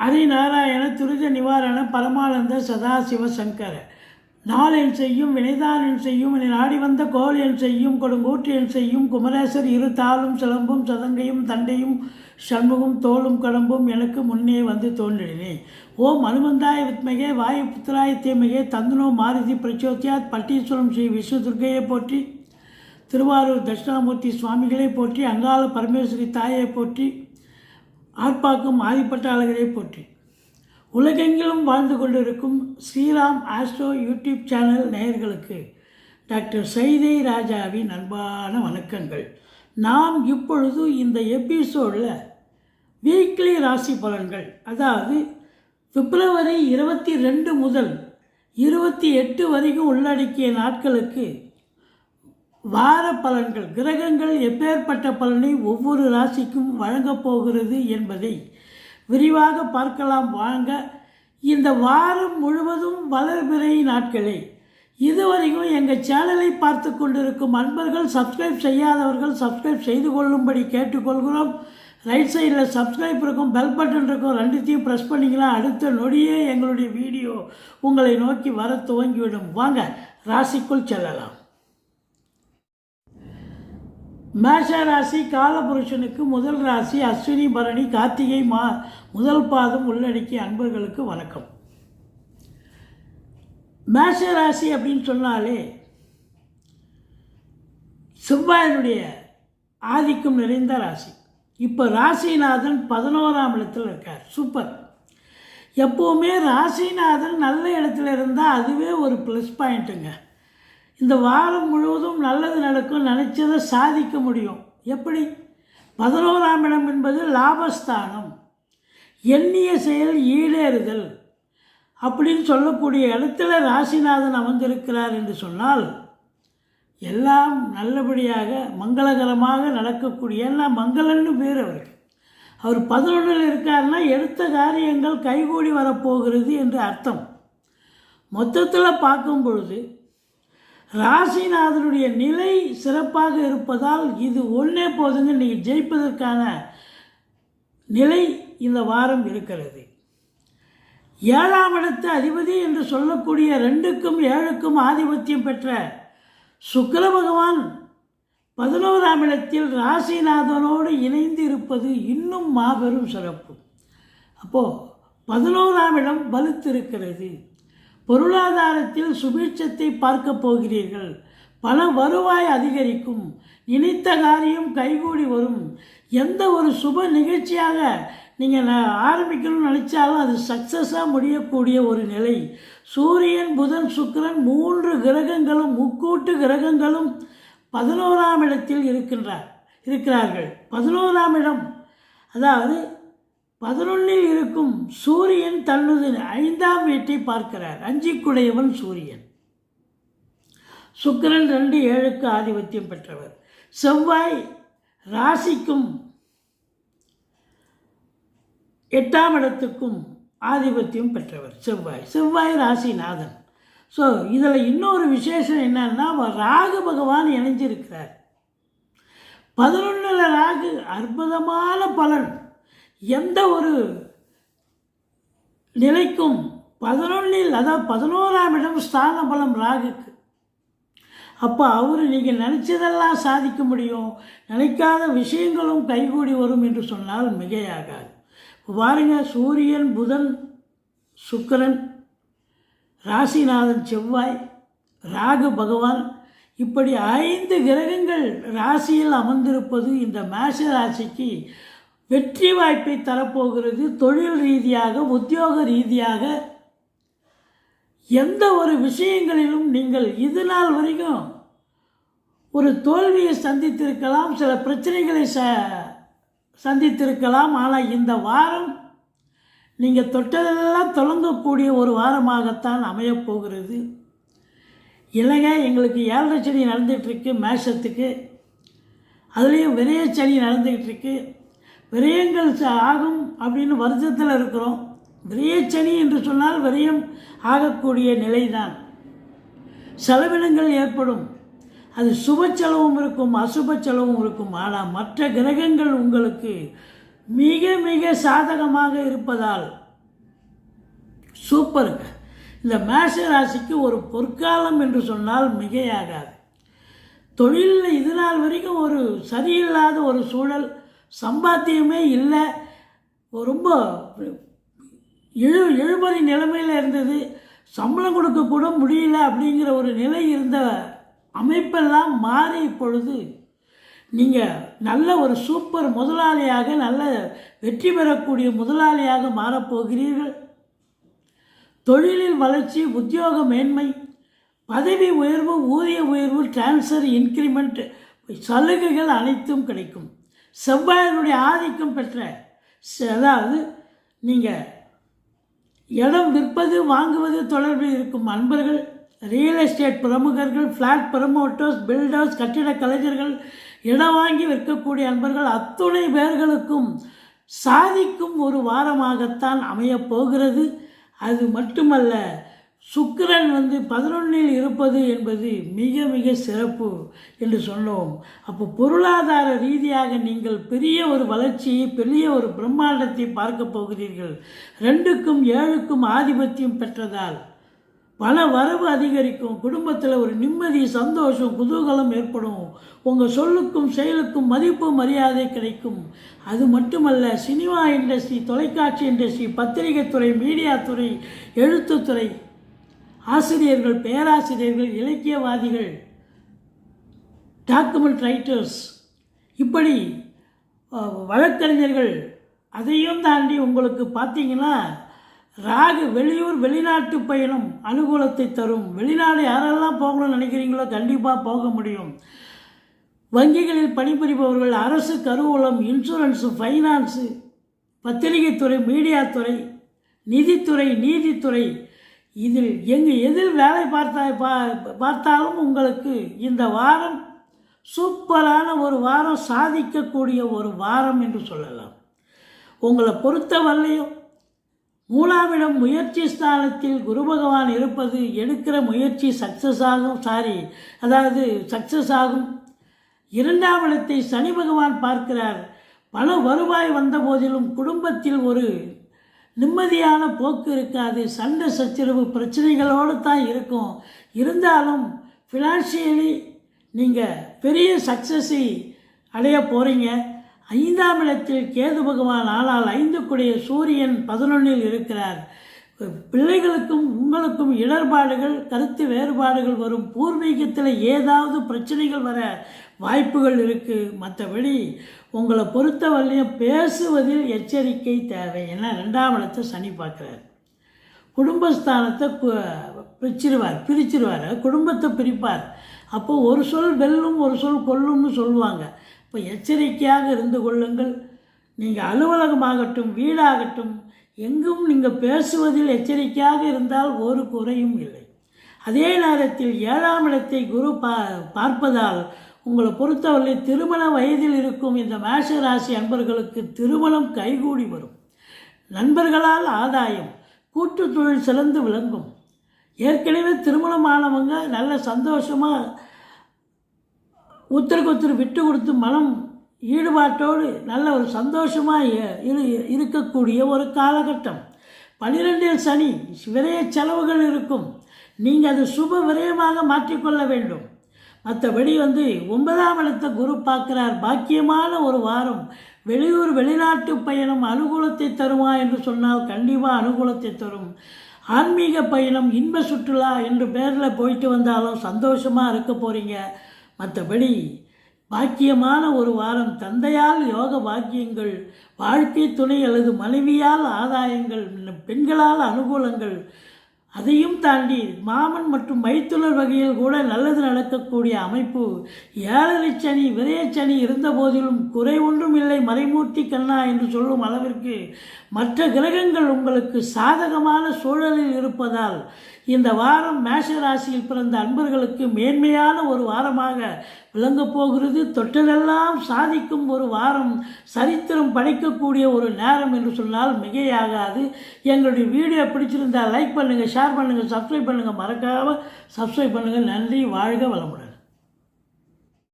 ஹரிநாராயண துரித நிவாரண பரமானந்த சதாசிவ சங்கர. நாளென் செய்யும் வினைதானென் செய்யும் என நாடி வந்த கோல் என் செய்யும் கொடுங்கூற்று என் செய்யும் குமரேசர் இரு தாளும் சிலம்பும் சதங்கையும் தண்டையும் சண்முகம் தோளும் கடம்பும் எனக்கு முன்னே வந்து தோன்றினே. ஓம் அனுமந்தாய வித்மகே வாயு புத்திராய தீமகே தந்தனோ மாருதி பிரச்சோத்தியாத் பட்டீஸ்வரம் ஸ்ரீ விஷ்ணு துர்க்கையை போற்றி திருவாரூர் தட்சிணாமூர்த்தி சுவாமிகளை போற்றி அங்காள பரமேஸ்வரி தாயை போற்றி ஆர்ப்பாக்கும் ஆதிப்பட்ட போற்றி. உலகெங்கிலும் வாழ்ந்து கொண்டிருக்கும் ஸ்ரீராம் ஆஸ்ட்ரோ யூடியூப் சேனல் நேயர்களுக்கு டாக்டர் சைதை ராஜாவின் அன்பான வணக்கங்கள். நாம் இப்பொழுது இந்த எபிசோடில் வீக்லி ராசி பலன்கள் அதாவது பிப்ரவரி இருபத்தி ரெண்டு முதல் இருபத்தி எட்டு வரைக்கும் உள்ளடக்கிய நாட்களுக்கு வார பலன்கள் கிரகங்கள் எப்பேற்பட்ட பலனை ஒவ்வொரு ராசிக்கும் வழங்கப் போகிறது என்பதை விரிவாக பார்க்கலாம். வாங்க இந்த வாரம் முழுவதும் வளர்பிறை நாட்களே. இதுவரைக்கும் எங்கள் சேனலை பார்த்து கொண்டிருக்கும் அன்பர்கள் சப்ஸ்கிரைப் செய்யாதவர்கள் சப்ஸ்கிரைப் செய்து கொள்ளும்படி கேட்டுக்கொள்கிறோம். ரைட் சைடில் சப்ஸ்கிரைப் இருக்கும் பெல் பட்டன் இருக்கும் ரெண்டுத்தையும் ப்ரெஸ் பண்ணிங்கன்னா அடுத்த நொடியே எங்களுடைய வீடியோ உங்களை நோக்கி வர துவங்கிவிடும். வாங்க ராசிக்குள் செல்லலாம். மேஷ ராசி காலபுருஷனுக்கு முதல் ராசி அஸ்வினி பரணி கார்த்திகை மா முதல் பாதம் உள்ளடக்கிய அன்பர்களுக்கு வணக்கம். மேஷ ராசி அப்படின்னு சொன்னாலே செவ்வாயினுடைய ஆதிக்கம் நிறைந்த ராசி. இப்போ ராசிநாதன் பதினோராம் இடத்தில் இருக்கார். சூப்பர். எப்போவுமே ராசிநாதன் நல்ல இடத்துல இருந்தால் அதுவே ஒரு ப்ளஸ் பாயிண்ட்டுங்க இந்த வாரம் முழுவதும் நல்லது நடக்கும் நினச்சதை சாதிக்க முடியும். எப்படி? பதினோராம் இடம் என்பது லாபஸ்தானம். எண்ணிய செயல் ஈடேறுதல். அப்படின்னு சொல்லக்கூடிய இடத்துல ராசிநாதன் அமர்ந்திருக்கிறார் என்று சொன்னால் எல்லாம் நல்லபடியாக மங்களகரமாக நடக்கக்கூடிய எல்லாம் மங்களன்னு பேர் அவருக்கு. அவர் பதினொன்றில் இருக்காருன்னா எடுத்த காரியங்கள் கைகூடி வரப்போகிறது என்று அர்த்தம். மொத்தத்தில் பார்க்கும் பொழுது ராசிநாதனுடைய நிலை சிறப்பாக இருப்பதால் இது ஒன்றே போதுங்க. நீங்கள் ஜெயிப்பதற்கான நிலை இந்த வாரம் இருக்கிறது. ஏழாம் இடத்து அதிபதி என்று சொல்லக்கூடிய ரெண்டுக்கும் ஏழுக்கும் ஆதிபத்தியம் பெற்ற சுக்கர பகவான் பதினோராம் இடத்தில் ராசிநாதனோடு இணைந்து இருப்பது இன்னும் மாபெரும் சிறப்பு. அப்போது பதினோராம் இடம் வலுத்திருக்கிறது பொருளாதாரத்தில் சுபீட்சத்தை பார்க்க போகிறீர்கள். பல வருவாய் அதிகரிக்கும். நினைத்த காரியம் கைகூடி வரும். எந்த ஒரு சுப நிகழ்ச்சியாக நீங்கள் ஆரம்பிக்கணும்னு நினச்சாலும் அது சக்ஸஸாக முடியக்கூடிய ஒரு நிலை. சூரியன் புதன் சுக்கிரன் மூன்று கிரகங்களும் முக்கூட்டு கிரகங்களும் பதினோராம் இடத்தில் இருக்கின்றார் இருக்கிறார்கள். பதினோராம் இடம். அதாவது பதினொன்னில் இருக்கும் சூரியன் தன்னுது ஐந்தாம் வீட்டை பார்க்கிறார். அஞ்சிக்குடையவன் சூரியன். சுக்கரன் ரெண்டு ஏழுக்கு ஆதிபத்தியம் பெற்றவர். செவ்வாய் ராசிக்கும் எட்டாம் இடத்துக்கும் ஆதிபத்தியம் பெற்றவர். செவ்வாய். செவ்வாய் ராசிநாதன் ஸோ இதில் இன்னொரு விசேஷம் என்னன்னா ராகு பகவான் இணைஞ்சிருக்கிறார். பதினொன்றில் ராகு அற்புதமான பலன். எந்த ஒரு நிலைக்கும் பதினொன்றில் அதாவது பதினோராம் இடம் ஸ்தான பலம் ராகுக்கு. அப்போ அவர் நீங்கள் நினச்சதெல்லாம் சாதிக்க முடியும். நினைக்காத விஷயங்களும் கைகூடி வரும் என்று சொன்னால் மிகையாகாது. பாருங்க சூரியன் புதன் சுக்கரன் ராசிநாதன் செவ்வாய் ராகு பகவான் இப்படி ஐந்து கிரகங்கள் ராசியில் அமர்ந்திருப்பது இந்த மேஷ ராசிக்கு வெற்றி வாய்ப்பை தரப்போகிறது தொழில் ரீதியாக உத்தியோக ரீதியாக. எந்த ஒரு விஷயங்களிலும் நீங்கள் இது நாள் வரைக்கும் ஒரு தோல்வியை சந்தித்திருக்கலாம் சில பிரச்சனைகளை ச சந்தித்திருக்கலாம். ஆனால் இந்த வாரம் நீங்கள் தொட்டதெல்லாம் தொடங்கக்கூடிய ஒரு வாரமாகத்தான் அமையப் போகிறது. இல்லைங்க எங்களுக்கு ஏழரை சனி நடந்துகிட்ருக்கு மேஷத்துக்கு. அதுலேயும் விரைய சனி நடந்துக்கிட்டு இருக்குது விரயங்கள் ச- ஆகும் அப்படின்னு வருத்தத்தில் இருக்கிறோம். விரயச்சனி என்று சொன்னால் விரயம் ஆகக்கூடிய நிலைதான். செலவினங்கள் ஏற்படும். அது சுப செலவும் இருக்கும் அசுப செலவும் இருக்கும். ஆனால் மற்ற கிரகங்கள் உங்களுக்கு மிக மிக சாதகமாக இருப்பதால் சூப்பருங்க இந்த மேஷ ராசிக்கு ஒரு பொற்காலம் என்று சொன்னால் மிகையாகாது. தொழிலில் இது நாள் வரைக்கும் ஒரு சரியில்லாத ஒரு சூழல் சம்பாத்தியமே இல்லை. ரொம்ப இழு இழுபறி நிலைமையில் இருந்தது. சம்பளம் கொடுக்க கூட முடியல அப்படிங்கிற ஒரு நிலை இருந்த அமைப்பெல்லாம் மாறி இப்பொழுது நீங்கள் நல்ல ஒரு சூப்பர் முதலாளியாக நல்ல வெற்றி பெறக்கூடிய முதலாளியாக மாறப்போகிறீர்கள். தொழிலில் வளர்ச்சி உத்தியோக மேன்மை பதவி உயர்வு ஊதிய உயர்வு டிரான்ஸ்ஃபர் இன்க்ரிமெண்ட் சலுகைகள் அனைத்தும் கிடைக்கும். செவ்வாயினுடைய ஆதிக்கம் பெற்ற அதாவது நீங்கள் இடம் விற்பது வாங்குவது தொடர்பில் இருக்கும் அன்பர்கள் ரியல் எஸ்டேட் பிரமுகர்கள் ஃப்ளாட் ப்ரமோட்டர்ஸ் பில்டர்ஸ் கட்டிட கலைஞர்கள் இடம் வாங்கி விற்கக்கூடிய அன்பர்கள் அத்துணை பேர்களுக்கும் சாதிக்கும் ஒரு வாரமாகத்தான் அமையப் போகிறது. அது மட்டுமல்ல சுக்கிரன் வந்து பதினொன்றில் இருப்பது என்பது மிக மிக சிறப்பு என்று சொன்னோம். அப்போ பொருளாதார ரீதியாக நீங்கள் பெரிய ஒரு வளர்ச்சியை பெரிய ஒரு பிரம்மாண்டத்தை பார்க்க போகிறீர்கள். ரெண்டுக்கும் ஏழுக்கும் ஆதிபத்தியம் பெற்றதால் பல வரவு அதிகரிக்கும் குடும்பத்தில் ஒரு நிம்மதி சந்தோஷம் குதூகலம் ஏற்படும். உங்கள் சொல்லுக்கும் செயலுக்கும் மதிப்பு மரியாதை கிடைக்கும். அது மட்டுமல்ல சினிமா இண்டஸ்ட்ரி தொலைக்காட்சி இண்டஸ்ட்ரி பத்திரிகை துறை மீடியா துறை எழுத்துத்துறை ஆசிரியர்கள் பேராசிரியர்கள் இலக்கியவாதிகள் டாக்குமெண்ட் ரைட்டர்ஸ் இப்படி வழக்கறிஞர்கள் அதையும் தாண்டி உங்களுக்கு பார்த்தீங்கன்னா ராகு வெளியூர் வெளிநாட்டு பயணம் அனுகூலத்தை தரும். வெளிநாடு யாரெல்லாம் போகணும்னு நினைக்கிறீங்களோ கண்டிப்பாக போக முடியும். வங்கிகளில் பணிபுரிபவர்கள் அரசு கருவூலம் இன்சூரன்ஸு ஃபைனான்ஸு பத்திரிகைத்துறை மீடியாத்துறை நிதித்துறை நீதித்துறை இதில் எங்கு எதில் வேலை பார்த்தா பா- பார்த்தாலும் உங்களுக்கு இந்த வாரம் சூப்பரான ஒரு வாரம் சாதிக்கக்கூடிய ஒரு வாரம் என்று சொல்லலாம். உங்களை பொறுத்தவரையும் மூலாவிடம் முயற்சி ஸ்தானத்தில் குரு பகவான் இருப்பது எடுக்கிற முயற்சி சக்ஸஸ் ஆகும் சாரி அதாவது சக்ஸஸ் ஆகும். இரண்டாம் இடத்தை சனி பகவான் பார்க்கிறார். பல வருவாய் வந்த போதிலும் குடும்பத்தில் ஒரு நிம்மதியான போக்கு இருக்காது. சண்டை சச்சரவு பிரச்சனைகளோடு தான் இருக்கும். இருந்தாலும் ஃபினான்ஷியலி நீங்கள் பெரிய சக்ஸஸை அடைய போகிறீங்க ஐந்தாம் இடத்தில் கேது பகவான் ஆனால் ஐந்துக்குடைய சூரியன் பதினொன்றில் இருக்கிறார். பிள்ளைகளுக்கும் உங்களுக்கும் இடர்பாடுகள் கருத்து வேறுபாடுகள் வரும். பூர்வீகத்தில் ஏதாவது பிரச்சனைகள் வர வாய்ப்புகள் இருக்குது மற்றபடி உங்களை பொறுத்தவரையும் பேசுவதில் எச்சரிக்கை தேவை ஏன்னா ரெண்டாம் இடத்தை சனி பார்க்குறாரு. குடும்பஸ்தானத்தை பிரிச்சிருவார் பிரிச்சிருவார். குடும்பத்தை பிரிப்பார். அப்போ ஒரு சொல் வெல்லும் ஒரு சொல் கொல்லும்னு சொல்லுவாங்க. இப்போ எச்சரிக்கையாக இருந்து கொள்ளுங்கள். நீங்கள் அலுவலகமாகட்டும் வீடாகட்டும் எங்கும் நீங்கள் பேசுவதில் எச்சரிக்கையாக இருந்தால் ஒரு குறையும் இல்லை. அதே நேரத்தில் ஏழாம் இடத்தை குரு பா பார்ப்பதால் உங்களை பொறுத்தவரை திருமண வயதில் இருக்கும் இந்த மேஷ ராசி அன்பர்களுக்கு திருமணம் கைகூடி வரும். நண்பர்களால் ஆதாயம் கூட்டு தொழில் சிறந்து விளங்கும். ஏற்கனவே திருமணமானவங்க நல்ல சந்தோஷமாக ஒருத்தருக்கு ஒருத்தர் விட்டு கொடுத்து மனம் ஈடுபாட்டோடு நல்ல ஒரு சந்தோஷமாக இரு இருக்கக்கூடிய ஒரு காலகட்டம். பனிரெண்டில் சனி விரய செலவுகள் இருக்கும். நீங்கள் அது சுப விரயமாக மாற்றிக்கொள்ள வேண்டும். மற்றபடி வந்து ஒன்பதாம் இடத்தை குரு பார்க்கிறார். பாக்கியமான ஒரு வாரம். வெளியூர் வெளிநாட்டு பயணம் அனுகூலத்தை தருமா என்று சொன்னால் கண்டிப்பாக அனுகூலத்தை தரும். ஆன்மீக பயணம் இன்ப சுற்றுலா என்று பேரில் போயிட்டு வந்தாலும் சந்தோஷமாக இருக்க போகிறீங்க மற்றபடி பாக்கியமான ஒரு வாரம். தந்தையால் யோக பாக்கியங்கள் வாழ்க்கை துணை அல்லது மனைவியால் ஆதாயங்கள் பெண்களால் அனுகூலங்கள் அதையும் தாண்டி மாமன் மற்றும் மைத்துனர் வகையில் கூட நல்லது நடக்கக்கூடிய அமைப்பு. ஏழரை சனி விரயச்சனி இருந்த போதிலும் குறை ஒன்றும் இல்லை. மறைமூர்த்தி கண்ணா என்று சொல்லும் அளவிற்கு மற்ற கிரகங்கள் உங்களுக்கு சாதகமான சூழலில் இருப்பதால் இந்த வாரம் மேஷ ராசியில் பிறந்த அன்பர்களுக்கு மேன்மையான ஒரு வாரமாக விளங்கப் போகிறது. தொட்டதெல்லாம் சாதிக்கும் ஒரு வாரம் சரித்திரம் படைக்கக்கூடிய ஒரு நேரம் என்று சொன்னால் மிகையாகாது. எங்களுடைய வீடியோ பிடிச்சிருந்தால் லைக் பண்ணுங்கள் ஷேர் பண்ணுங்கள் சப்ஸ்கிரைப் பண்ணுங்கள் மறக்காமல் சப்ஸ்கிரைப் பண்ணுங்கள் நன்றி வாழ்க வளமுடன்.